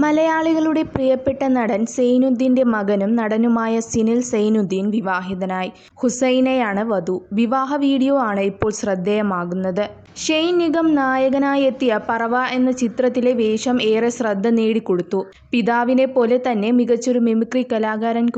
മലയാളികളുടെ പ്രിയപ്പെട്ട നടൻ സൈനുദ്ദീന്റെ മകനും നടനുമായ സിനിൽ സൈനുദ്ദീൻ വിവാഹിതനായി. ഹുസൈനയാണ് വധു. വിവാഹ വീഡിയോ ആണ് ഇപ്പോൾ ശ്രദ്ധേയമാകുന്നത്. ഷെയ്ൻ നിഗം നായകനായെത്തിയ പറവ എന്ന ചിത്രത്തിലെ വേഷം ഏറെ ശ്രദ്ധ നേടിക്കൊടുത്തു. പിതാവിനെ പോലെ തന്നെ മികച്ചൊരു മിമിക്രി കലാകാരൻ